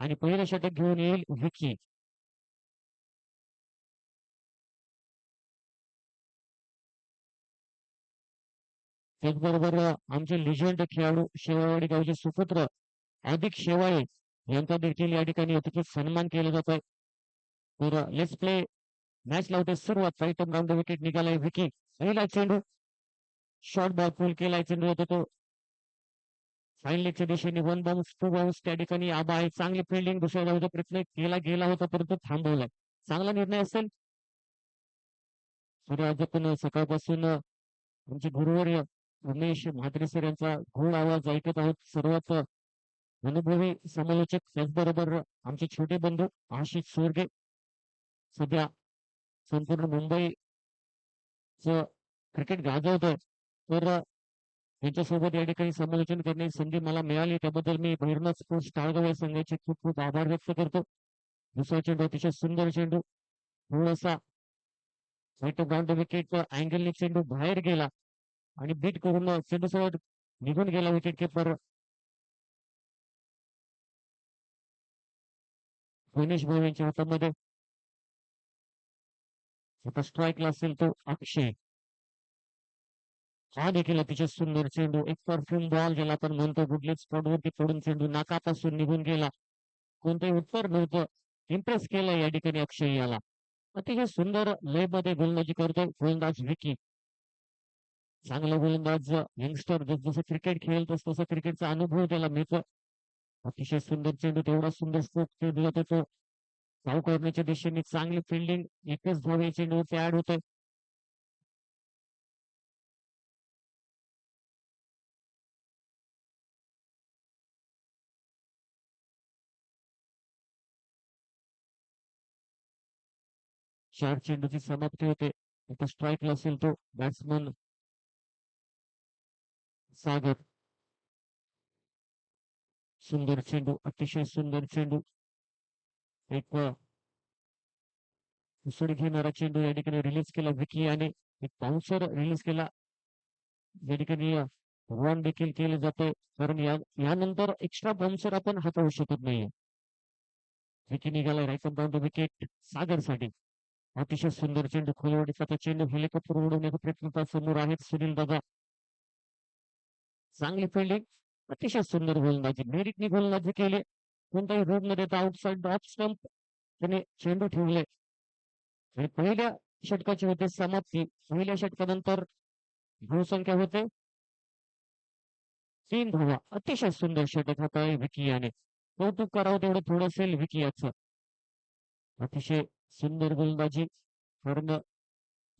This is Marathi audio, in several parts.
आणि पहिलं षटक घेऊन येईल विकी. त्याचबरोबर आमचे लिजंड खेळाडू शेवाळवाडी गावचे सुपुत्र अधिक शेवाळे यांचा देखील या ठिकाणी अतिशय सन्मान केला जातोय. तर लेट्स प्ले मॅच लावते सुरुवात. राईट राऊंड विकेट निघालाय विकी. पहिला चेंडू शॉर्ट बॉल फुल केलाय. चेंडू होतो तो फाईन लेगच्या दिशेने वन बाउन्स टू बाउन्स त्या ठिकाणी आबा आहे. चांगली फिल्डिंग दुसऱ्या धावचा प्रयत्न केला गेला होता परंतु थांबवलाय चांगला निर्णय असेल. सूर्य सकाळपासून आमचे गुरुवर्य उमेश म्हात्रे सर यांचा घोड आवाज ऐकत आहोत. सर्वात अनुभवी समालोचक त्याचबरोबर आमचे छोटे बंधू आशिष सोरगे. सध्या संपूर्ण मुंबई क्रिकेट गाजवतोय. तर यांच्यासोबत या ठिकाणी समालोचन करण्याची संधी मला मिळाली. त्याबद्दल मी भैरनाथ स्पोर्ट्स टाळगाव या संघाचे खूप खूप आभार व्यक्त करतो. दुसरा चेंडू अतिशय सुंदर चेंडू थोडासा ग्राउंड विकेट अँगलने चेंडू बाहेर गेला आणि बीट करून चेंडू सोबत निघून गेला विकेट किपर गणेश भाऊ यांच्या हातामध्ये. आता स्ट्राईकला असेल तो अक्षय. हा देखील अतिशय सुंदर चेंडू एक परफ्यूम बॉल ज्याला आपण म्हणतो कुठलेच स्पॉटवरती पडून चेंडू नाकापासून निघून गेला. कोणतंही उत्तर नव्हतं. इम्प्रेस केलं या ठिकाणी अक्षय याला अतिशय सुंदर लयमध्ये गोलंदाजी करतो गोलंदाज विकी. चांगला गोलंदाज यंगस्टर जसजसं क्रिकेट खेळेल तस तसा क्रिकेटचा अनुभव त्याला मिळतो. अतिशय सुंदर चेंडू तेवढा सुंदर स्ट्रोक खेळला होता तो धाव करण्याच्या दिशेने चांगली फिल्डिंग एकच धाव या चेंडूवरती ऍड होतोय. चार चेंडूची समाप्ती होते. आता स्ट्राईकला असेल तो बॅट्समन सागर. सुंदर चेंडू अतिशय सुंदर चेंडू. एक उसळी घेणारा चेंडू या ठिकाणी रिलीज केला. विकी याने एक पाऊसर रिलीज केला. या ठिकाणी रन देखील केले जाते. कारण या यानंतर एक्स्ट्रा बाउन्सर आपण हाताळू शकत नाही विकी निघाला. राईट डाऊन विकेट सागरसाठी अतिशय सुंदर चेंडू खोलवाडीचा तो चेंडू हेलिकॉप्टर उडवण्याचा प्रयत्न समोर आहेत सुनील दादा. चांगली फिल्डिंग अतिशय सुंदर गोलंदाजी. मेरिटने गोलंदाजी केली. कोणताही रोग न देता आउटसाइड ऑफ स्टंप त्याने चेंडू ठेवले. आणि पहिल्या षटकाची होते समाप्ती. पहिल्या षटकानंतर धावसंख्या होते. तीन धावा. अतिशय सुंदर षटक होता विकी याने. कौतुक करावं तेवढं थोडं असेल विकी याचं. अतिशय सुंदर गोलंदाजी फॉर्म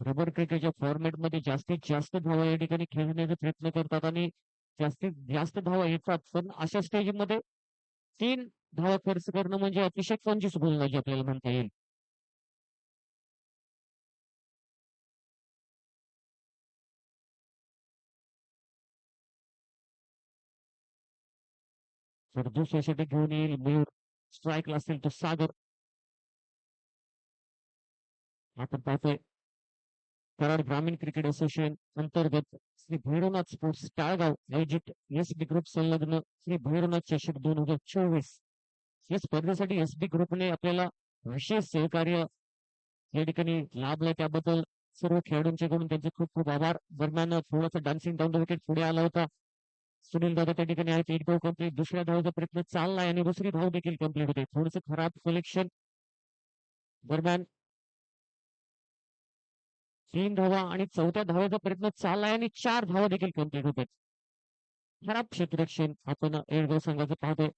रबर क्रिकेटच्या फॉर्मॅटमध्ये जास्तीत जास्त धावा या ठिकाणी खेळण्याचा प्रयत्न करतात आणि जास्तीत जास्त धावा येतात. पण अशा स्टेजमध्ये तीन धावा खर्च करणं म्हणजे अतिशय कंजूस गोलंदाजी म्हणजे आपल्याला म्हणता येईल. तर दुसऱ्या घेऊन येईल. मयूर स्ट्राईकला असेल तो सागर. आपण पाहतोय कराड ग्रामीण क्रिकेट असोसिएशन अंतर्गत श्री भैरवनाथ स्पोर्ट्स टाळगाव आयोजित एस बी ग्रुप संलग्न श्री भैरवनाथ चषक दोन हजार चोवीस. या स्पर्धेसाठी एस बी ग्रुपने आपल्याला विशेष सहकार्य या ठिकाणी लाभलं त्याबद्दल सर्व खेळाडूंच्याकडून त्यांचे खूप खूप आभार. दरम्यान थोडासा डान्सिंग डाऊन द विकेट पुढे आला होता. सुनील दादा त्या ठिकाणी आहेत. एक धाव कंप्लीट दुसऱ्या धावाचा प्रयत्न चाललाय आणि दुसरी धाव देखील कंप्लीट होते. थोडस खराब कलेक्शन दरम्यान तीन धावा आणि चौथ्या धावाचा प्रयत्न चाललाय आणि चार धावा देखील कंप्लीट होतात खराब क्षेत्ररक्षण आपण एडगाव संघाचं पाहतोय.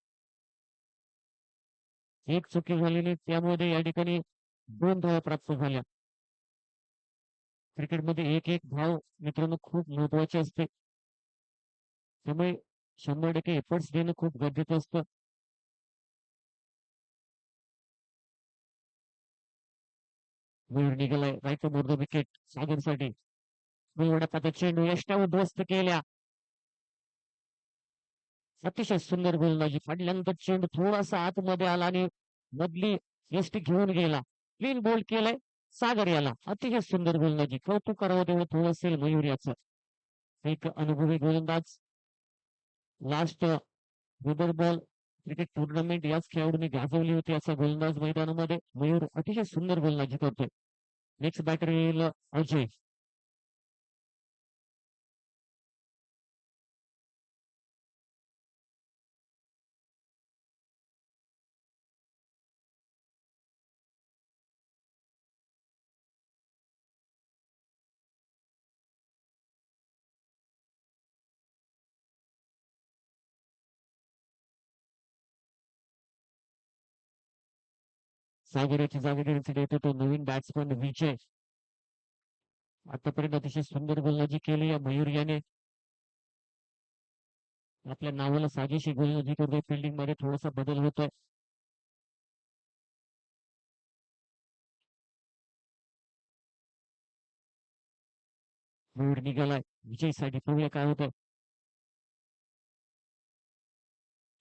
एक चुकी झालेली त्यामध्ये या ठिकाणी दोन धावा प्राप्त झाल्या. क्रिकेटमध्ये एक एक धाव मित्रांनो खूप महत्त्वाचे असते. त्यामुळे शंभर टक्के एफर्ट्स देणं खूप गरजेचं असतं. मयूर निघालाय राईट मोर विकेट सागरसाठी. एवढ्या चेंडू यष्टा उद्ध्वस्त केल्या. अतिशय सुंदर गोलंदाजी फाडल्यानंतर चेंडू थोडासा आतमध्ये आला आणि मधली यष्टी घेऊन गेला. क्लीन बोल्ड केलाय. सागर याला अतिशय सुंदर गोलंदाजी कौतुक करावं तेवढं थोडं असेल मयूर याचं एक अनुभवी गोलंदाज. लास्ट बॉल क्रिकेट टुर्नामेंट याच खेळाडूंनी गाजवली होती असा गोलंदाज मैदानामध्ये. मयूर अतिशय सुंदर गोलंदाजी करतोय. नेक्स्ट बॅटर येईल अजय सागराची जागा घेण्यासाठी तो नवीन बॅट्समन विजय आतापर्यंत अतिशय सुंदर गोलंदाजी केली या मयूर याने. आपल्या नावाला साजेशी गोलंदाजी करतोय. फिल्डिंगमध्ये थोडासा बदल होतोय. मयूर निघालाय. विजयसाठी पाहूया काय होतं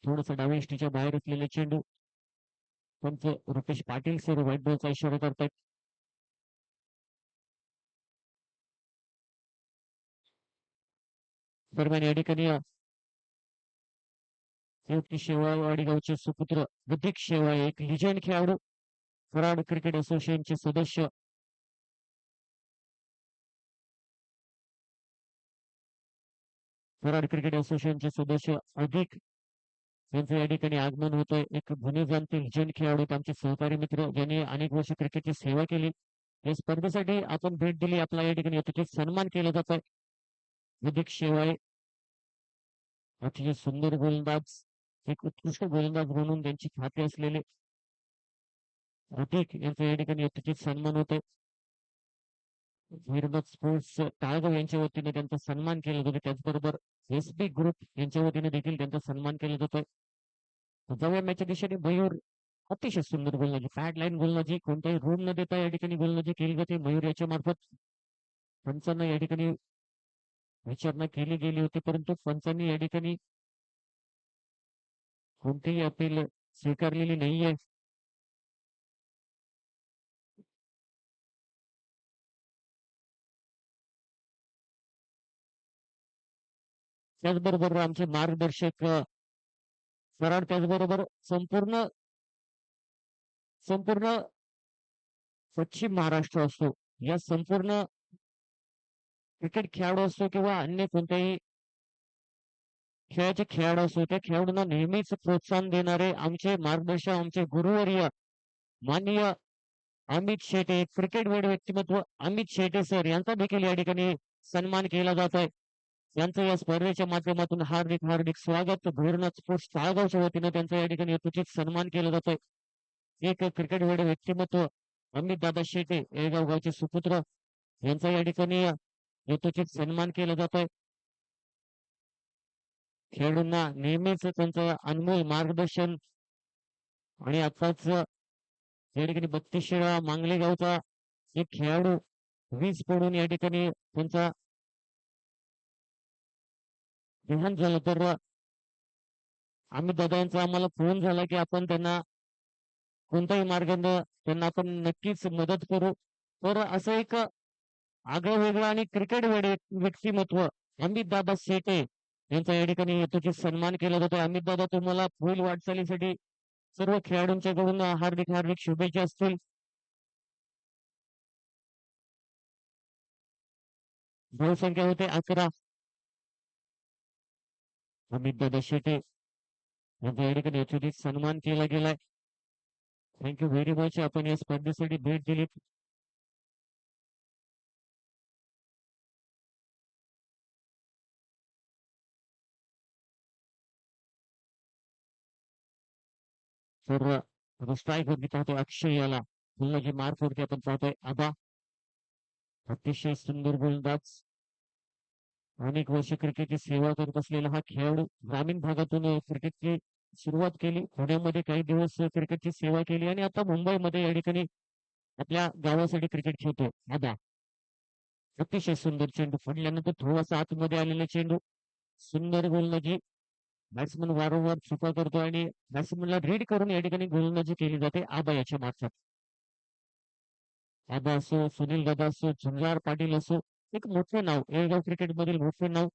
थोडस डाव्या बाहेर असलेले चेंडू. पंच रुपेश पाटील सर व्हाईट बॉलचा इशारा करतायत. दरम्यान या ठिकाणी संयुक्त शेवाळवाडी गावचे सुपुत्र बुद्धिक शेवाळे एक लिजंड खेळाडू कराड क्रिकेट असोसिएशनचे सदस्य. कराड क्रिकेट असोसिएशनचे सदस्य अधिक त्यांचं या ठिकाणी आगमन होतंय एक गुन्हे जाणते खेळाडू त्यांचे सहकारी मित्र ज्यांनी अनेक वर्ष क्रिकेटची सेवा केली. या स्पर्धेसाठी आपण भेट दिली आपला या ठिकाणी अतिशय सन्मान केला जात आहे शेवाळे अतिशय सुंदर गोलंदाज एक उत्कृष्ट गोलंदाज म्हणून त्यांची खाते असलेले अधिक यांचा या ठिकाणी अतिशय सन्मान होतोय. विरोधक स्पोर्ट्स टाळगाव यांच्या वतीने त्यांचा सन्मान केला जातो त्याचबरोबर एस बी ग्रुप यांच्या वतीने देखील त्यांचा सन्मान केला जातोय. जाऊया दिशेने मयूर अतिशय सुंदर गोलंदाजी फॅट लाईन गोलंदाजी कोणताही रूम न देता या ठिकाणी गोलंदाजी केली जाते. मयूर याच्या मार्फत पंचांना या ठिकाणी विचारणा केली गेली होती परंतु पंचांनी या ठिकाणी कोणतीही अपील स्वीकारलेली नाहीये. त्याचबरोबर आमचे मार्गदर्शक अ, कराड त्याचबरोबर संपूर्ण संपूर्ण पश्चिम महाराष्ट्र असतो या संपूर्ण क्रिकेट खेळाडू असतो किंवा अन्य कोणत्याही खेळाचे खेळाडू असो त्या खेळाडूंना नेहमीच प्रोत्साहन देणारे आमचे मार्गदर्शक आमचे गुरुवर्य माननीय अमित शेटे क्रिकेट वेड व्यक्तिमत्व अमित शेटे सर यांचा देखील या ठिकाणी सन्मान केला जात आहे. यांचं या स्पर्धेच्या माध्यमातून हार्दिक हार्दिक स्वागत. भैरवनाथ स्पोर्ट्स ताळगावच्या वतीनं त्यांचा या ठिकाणी यथोचित सन्मान केला जातोय. एक क्रिकेट वेळ व्यक्तिमत्व अमित दादा शेटे येळगाव गावचे सुपुत्र यांचा या ठिकाणी यथोचित सन्मान केला जातोय. खेळाडूंना नेहमीच त्यांचं अनमोल मार्गदर्शन आणि आताच या ठिकाणी बत्तीस शेळा मांगले गावचा एक खेळाडू वीज पडून या ठिकाणी त्यांचा देहांत झालं तर आम्ही दादांचा आम्हाला फोन झाला की आपण त्यांना कोणत्याही मार्गाने त्यांना आपण नक्कीच मदत करू. तर असं एक आगळं वेगळं आणि क्रिकेट व्यक्तिमत्व अमित दादा शेटे यांचा या ठिकाणी हेतूचे सन्मान केला जातो. अमित दादा तुम्हाला पुढील वाटचालीसाठी सर्व खेळाडूंच्याकडून हार्दिक हार्दिक शुभेच्छा असतील. बहुसंख्या होते अकरा. अमित दादा शेटे यांचा या ठिकाणी यथोचित सन्मान केला गेलाय. थँक्यू व्हेरी मच आपण या स्पर्धेसाठी भेट दिली. तर स्ट्राईक वरती पाहतोय अक्षय याला. गोलंदाजी मार्क वरती आपण पाहतोय आबा. अतिशय सुंदर गोलंदाज. अनेक वर्ष क्रिकेटची सेवा करत असलेला हा खेळाडू ग्रामीण भागातून क्रिकेटची सुरुवात केली. पुण्यामध्ये काही दिवस क्रिकेटची सेवा केली आणि आता मुंबईमध्ये या ठिकाणी आपल्या गावासाठी क्रिकेट खेळतो आबा अतिशय सुंदर चेंडू पडल्यानंतर थोडासा आतमध्ये आलेला चेंडू. सुंदर गोलंदाजी. बॅट्समन वारंवार चुका करतो आणि बॅट्समनला रीड करून या ठिकाणी गोलंदाजी केली जाते आबा याच्या मार्फत आबा असो सुनील दादा असो झुंजार पाटील असो एक मोठे नाव येळगाव क्रिकेट मधील मोठे नाव.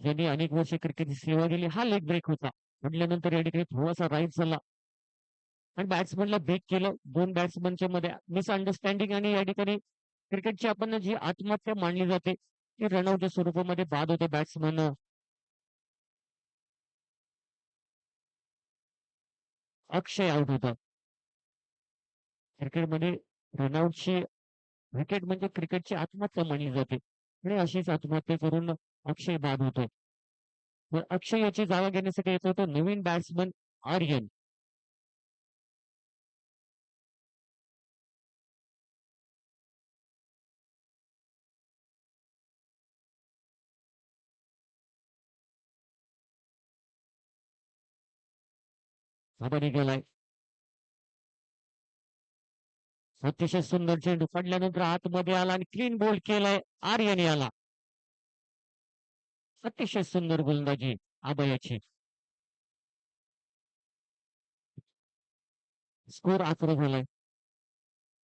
ज्यांनी अनेक वर्ष क्रिकेटची सेवा केली. हा लेग ब्रेक होता. म्हटल्यानंतर या ठिकाणी थोडासा राईट झाला. आणि बॅट्समनला ब्रेक केलं. दोन बॅट्समनच्या मध्ये मिसअंडरस्टँडिंग आणि या ठिकाणी क्रिकेटची आपण जी आत्महत्या मानली जाते ती रनआउटच्या स्वरूपामध्ये बाद होते बॅट्समन अक्षय आउट होता. क्रिकेटमध्ये रनआउटची क्रिकेट म्हणजे क्रिकेटची आत्महत्या मानली जाते. आणि अशीच आत्महत्या करून अक्षय बाद होतो. तर अक्षय याची जागा घेण्यासाठी येतो होतो नवीन बॅट्समन आर्यन. गेलाय. अतिशय सुंदर चेंडू पडल्यानंतर आतमध्ये आला आणि क्लीन बोल्ड केलाय. आर्यन याला. अतिशय सुंदर गोलंदाजी आबयाची स्कोर अकरा झालाय.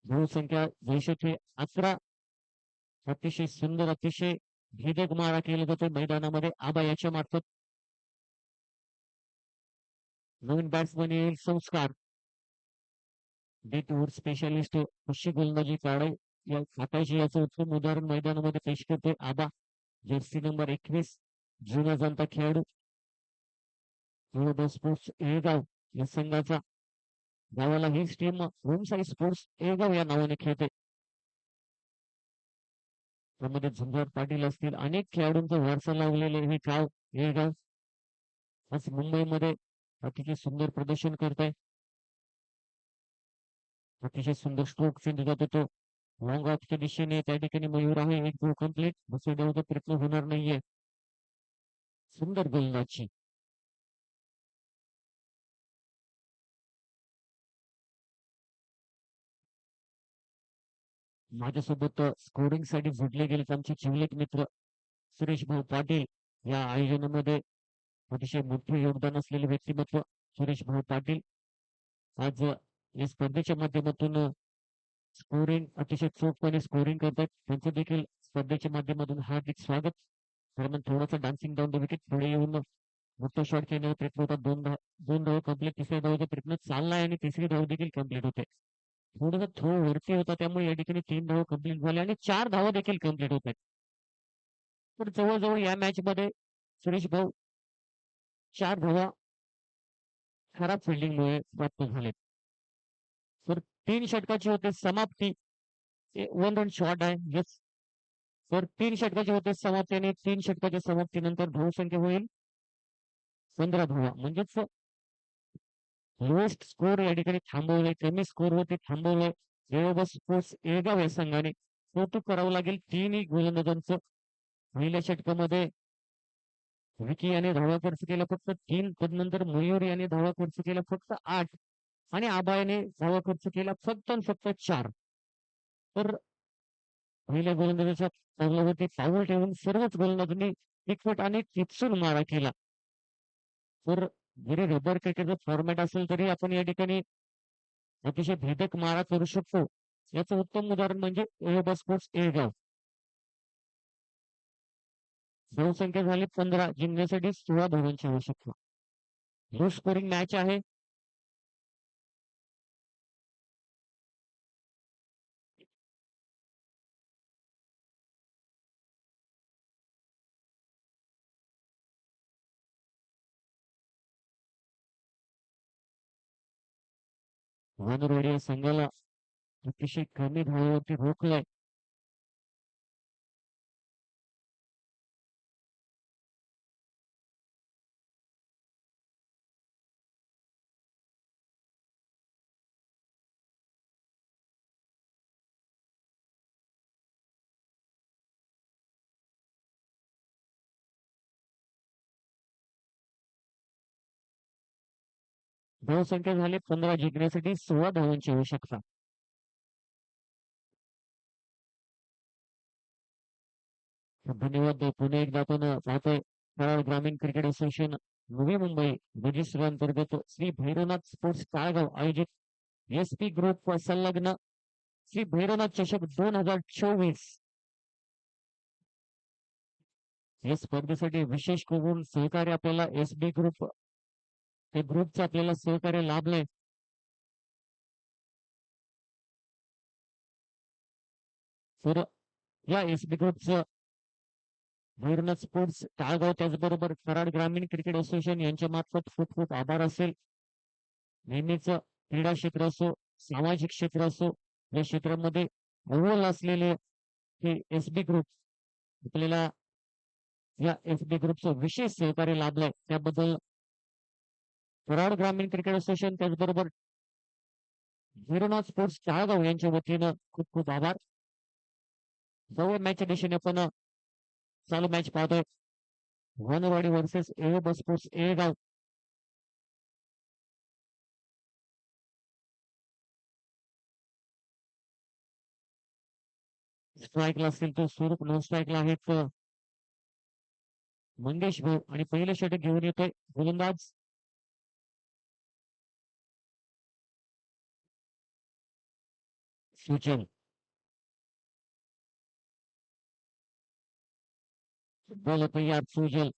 बहुसंख्या द्वेषाचे अकरा. अतिशय सुंदर अतिशय भेदक मारा केला जातो मैदानामध्ये आबायाच्या मार्फत. नवीन बॅट्समन येईल संस्कार. डेटवूड स्पेशालिस्ट कशी गोलंदाजी काढे या याचं उत्तम उदाहरण मैदानामध्ये पेश करते आबा जर्सी नंबर एकवीस जुना जनता खेळाडू. स्पोर्ट्स एगाव या संघाचा. गावाला ही team home Sai sports Egaon या नावाने खेळते त्यामध्ये झुंजार पाटील असतील. अनेक खेळाडूंचा वारसा लावलेले हे गाव हे गाव आज मुंबईमध्ये अतिशय सुंदर प्रदर्शन करत आहे अतिशय सुंदर स्ट्रोक चेंज जातो तो. लॉंग ऑफच्या दिशेने त्या ठिकाणी मयूर आहे. एक गो कंप्लीट बसवण्याचा प्रयत्न होणार नाहीये. सुंदर गोलंदाजी माझ्यासोबत स्कोरिंगसाठी जोडले गेले आमचे चिवलेक मित्र सुरेश भाऊ पाटील. या आयोजनामध्ये अतिशय मोठे योगदान असलेले व्यक्तिमत्व सुरेश भाऊ पाटील. आज या स्पर्धेच्या माध्यमातून स्कोरिंग अतिशय चोखपणे स्कोरिंग करतात. त्यांचं देखील स्पर्धेच्या माध्यमातून हार्दिक स्वागत. दरम्यान थोडासा डान्सिंग डाऊन द विकेट पुढे येऊन मोठा शॉट खेळण्याचा प्रयत्न होता दोन धाव दोन धाव कंप्लीट तिसऱ्या धावाचा प्रयत्न आहे आणि तिसरी धाव देखील कंप्लीट होते. थोडंसं थ्रो वरती होता. त्यामुळे या ठिकाणी तीन धाव कंप्लीट झाले आणि चार धावा देखील कंप्लीट होत. आहेत तर जवळजवळ या मॅच मध्ये सुरेश भाऊ चार धावा खराब फिल्डिंगमुळे प्राप्त झालेत. तीन षटकाची होते समाप्ती. वन रन शॉर्ट आहे. यस तर तीन षटकाची होते समाप्ती आणि तीन षटकाच्या समाप्तीनंतर धावसंख्या होईल. पंधरा धावा म्हणजेच लोएस्ट स्कोर या ठिकाणी थांबवले कमी स्कोर होते थांबवले जवळपास स्पोर्ट्स एगाव या संघाने. कौतुक करावं लागेल. तीनही गोलंदाजांचं पहिल्या षटकामध्ये. विकी याने धावा खर्च केला फक्त तीन. तदनंतर मयूर याने धावा खर्च केला फक्त आठ. आणि आबायाने धावा खर्च केला फक्त आणि फक्त चार. तर पहिल्या गोलंदाजाच्या चांगल्यावरती पाऊल ठेवून सर्वच गोलंदाजांनी एकवट आणि चिपसून मारा केला. तर जरी रबर क्रिकेटचं फॉर्मॅट असेल तरी आपण या ठिकाणी अतिशय भेदक मारा करू शकतो. याचं उत्तम उदाहरण म्हणजे एरोबा स्पोर्ट्स एगाव धावसंख्या झाली पंधरा जिंकण्यासाठी सोळा धावांची आवश्यकता. लो स्कोरिंग मॅच आहे. वानरोड या संघाला अतिशय कमी धावावरती रोखलंय धावसंख्या झाले पंधरा जिंकण्यासाठी सोळा धावांची आवश्यकता. धन्यवाद पुन्हा एकदा आपण पाहतोय कराड ग्रामीण cricket association Navi Mumbai register अंतर्गत श्री भैरवनाथ स्पोर्ट्स काळगाव आयोजित एस पी ग्रुप संलग्न श्री भैरवनाथ चषक दोन हजार चोवीस. या स्पर्धेसाठी विशेष करून सहकार्य आपल्याला एस बी ग्रुप हे ग्रुपचे आपल्याला सहकार्य लाभले तर या एसबी ग्रुपचं भैरवनाथ स्पोर्ट्स टाळगाव त्याचबरोबर कराड ग्रामीण क्रिकेट असोसिएशन यांच्या मार्फत खूप खूप आभार असेल. नेहमीच क्रीडा क्षेत्र असो सामाजिक क्षेत्र असो या क्षेत्रामध्ये अव्वल असलेले हे एस बी ग्रुप आपल्याला या एस बी ग्रुपचं विशेष सहकार्य लाभलंय. त्याबद्दल कराड ग्रामीण क्रिकेट असोसिएशन त्याचबरोबर भैरवनाथ स्पोर्ट्स चाळगाव यांच्या वतीनं खूप खूप आभार. सर्व मॅचच्या दिशेने आपण चालू मॅच पाहतोय. वनवाडी वर्सेस ए बस स्पोर्ट्स ए गाव स्ट्राईकला असतील तर स्वरूप नॉन स्ट्राईकला आहेत. मंगेश भाऊ आणि पहिले षटक घेऊन येतोय. गोलंदाज सुचल बोल तयार सुजल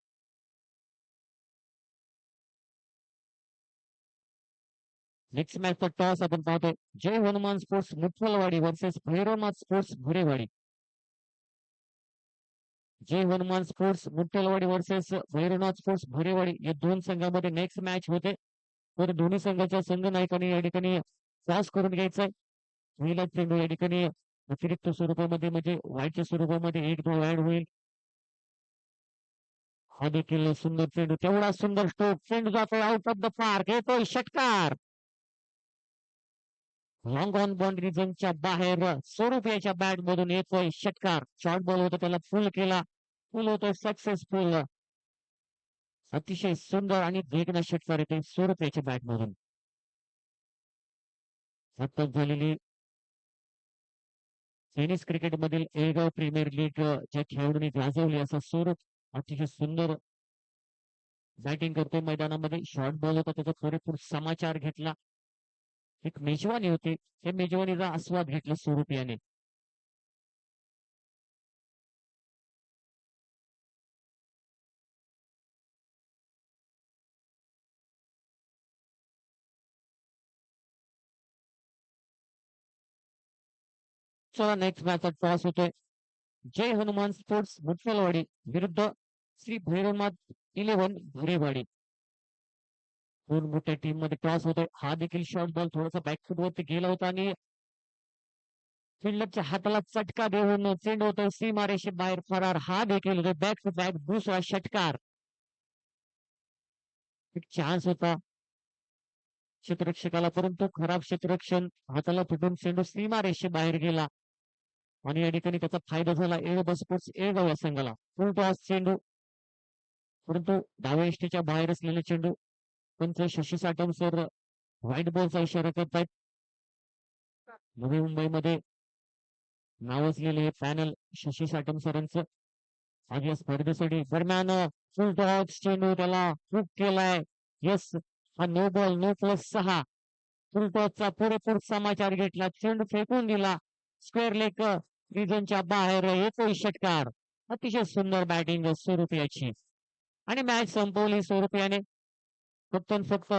नेक्स्ट मॅचचा टॉस आपण पाहतोय Jai Hanuman sports Muthalwadi versus Bhairavnath sports Bhurewadi Jai Hanuman sports Muthalwadi versus Bhairavnath sports Bhurewadi या दोन संघामध्ये नेक्स्ट मॅच होते. तर दोन्ही संघाच्या संघ नायकांनी या ठिकाणी टॉस करून घ्यायचा. आहे चेंडू या ठिकाणी अतिरिक्त स्वरूपामध्ये म्हणजे वाईटच्या स्वरूपामध्ये एक दोन ऍड होईल. हा देखील सुंदर चेंडू तेवढा सुंदर स्ट्रोक चेंडू जातो आउट ऑफ द पार्क येतोय षटकार. लॉंग ऑन बाउंड्री झोनच्या बाहेर स्वरूप याच्या बॅट मधून येतोय षटकार. शॉर्ट बॉल होता त्याला फुल केला. फुल होतोय सक्सेसफुल अतिशय सुंदर आणि वेगना षटकार येते स्वरूप याच्या बॅट मधून आत्ताच झालेली टेनिस क्रिकेट मधील एगाव प्रीमियर लीग ज्या खेळाडूंनी गाजवली असा स्वरूप अतिशय सुंदर बॅटिंग करतोय मैदानामध्ये. शॉर्ट बॉल होता त्याचा पुरेपूर समाचार घेतला. एक मेजवानी होती. त्या मेजवानीचा आस्वाद घेतला स्वरूप याने. चला नेक्स्ट मॅच टॉस होतोय. जय हनुमान स्पोर्ट्स मुठफलवाडी विरुद्ध श्री भैरवनाथ इलेव्हन भुरेवाडी दोन मोठ्या टीममध्ये टॉस होतोय. हा देखील शॉर्ट बॉल थोडासा बॅकफूट वरती गेला होता आणि फिल्डरच्या हाताला चटका देऊन चेंडू होतोय. सीमारेषे बाहेर फरार. हा देखील होतोय. बॅक टू बॅक दुसरा षटकार. एक चान्स होता. क्षेत्ररक्षकाला परंतु खराब क्षेत्ररक्षण हाताला फुटून चेंडू सीमारेषे बाहेर गेला. आणि या ठिकाणी त्याचा फायदा झाला ए स्पोर्ट्स ए या संघाला. फुल टॉस चेंडू परंतु डाव्या इष्टीच्या बाहेर असलेले चेंडू पंच शशी साठम सर व्हाईट बॉलचा इशारा करतायत. नवी मुंबईमध्ये नाव असलेले हे पॅनल शशी साठम सरांचं आज या स्पर्धेसाठी दरम्यान फुल टॉस चेंडू त्याला हुक केलाय. यस हा नो बॉल नो प्लस सहा. फुल टॉसचा पुरेपूर समाचार घेतला. चेंडू फेकून दिला. स्क्वेअर लेक रिजनच्या बाहेर येतोय षटकार. अतिशय सुंदर बॅटिंग स्वरूप याची. आणि मॅच संपवली स्वरूप याने. फक्त फक्त